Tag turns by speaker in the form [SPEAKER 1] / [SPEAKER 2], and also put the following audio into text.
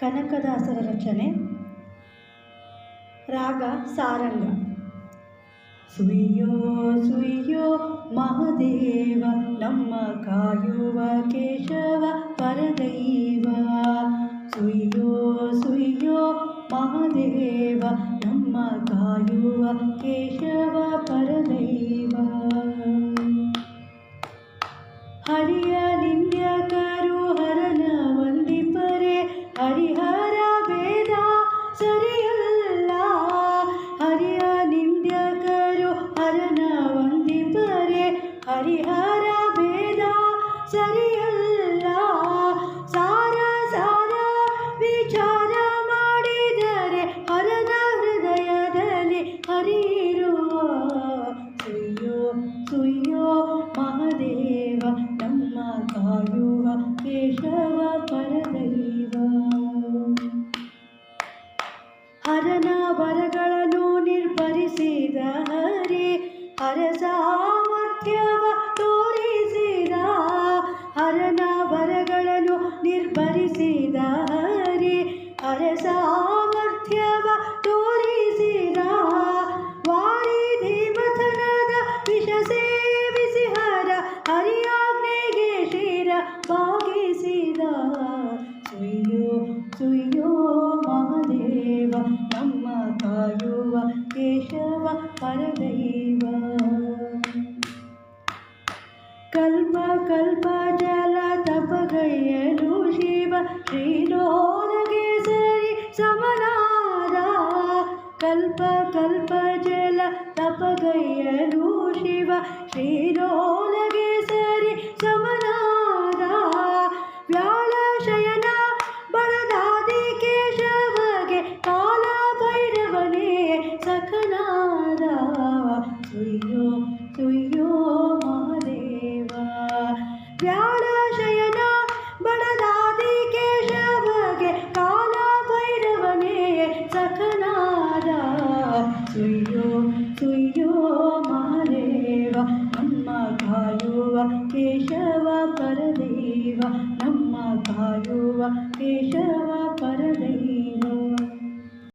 [SPEAKER 1] ಕನಕದಾಸರ ರಚನೆ. ರಾಗ ಸಾರಂಗ. ಸುಯ್ಯೋ ಸುಯ್ಯೋ, ಮಹದೇವ, ನಮ್ಮ ಕಾಯುವ ಕೇಶವ, ಪರದೈವ. ಸುಯ್ಯೋ ಸುಯ್ಯೋ, ಮಹದೇವ, ನಮ್ಮ ಕಾಯುವ ಕೇಶವ, ಪರದೈವ. ಹರಿಹರ ಭೇದ ಸರಿಯಲ್ಲ. ಸಾರ ಸಾರ ವಿಚಾರ ಮಾಡಿದರೆ ಹರನ ಹೃದಯದಲ್ಲಿ ಹರಿಯಿರುವ. ಸುಯ್ಯೋ ಸುಯ್ಯೋ ಮಹದೇವ, ನಮ್ಮ ಕಾಯುವ ಕೇಶವ ಪರದೈವ. ಹರನ ವರಗಳನ್ನು ನಿರ್ಭರಿಸಿದ ಹರಿ ಹರ ಸಾಮರ್ಥ್ಯವ ತೋರಿಸಿದ ಹರನ ವರಗಳನ್ನು ನಿರ್ಭರಿಸಿದ ಹರಿ ಅರಸ ಸಾಮರ್ಥ್ಯವ ತೋರಿಸಿದ ವಾರಿಧಿ ಮಥನದ ವಿಷ ಸೇವಿಸಿ ಹರ ಹರಿಯಾಜ್ಞೆಗೆ ಶಿರ ಭಾಗಿಸಿದ ಸುಯ್ಯೋ ಸುಯ್ಯೋ ಮಹಾದೇವ, ನಮ್ಮ ಕಾಯುವ ಕೇಶವ, ಪರದೈವ. ಕಲ್ಪ ಕಲ್ಪ ಜಲ ತಪಗೈಯಲು ಶಿವ ಶ್ರೀನೋನಗೆ ಸರಿ ಸಮನಾದ ಕಲ್ಪ ಕಲ್ಪ ಜಲ ತಪಗೈಯಲು ಶಿವ ಶ್ರೀನೋನಗೆ ವ್ಯಾಳ ಶಯನ ಬಡದಾದಿ ಕೇಶವಗೆ ಕಾಲ ಭೈರವನೇ ಸಖನಾದ. ಸುಯ್ಯೋ ಸುಯ್ಯೋ ಮಹಾದೇವ, ನಮ್ಮ ಕಾಯುವ ಕೇಶವ ಪರದೇವ, ನಮ್ಮ ಕಾಯುವ ಕೇಶವ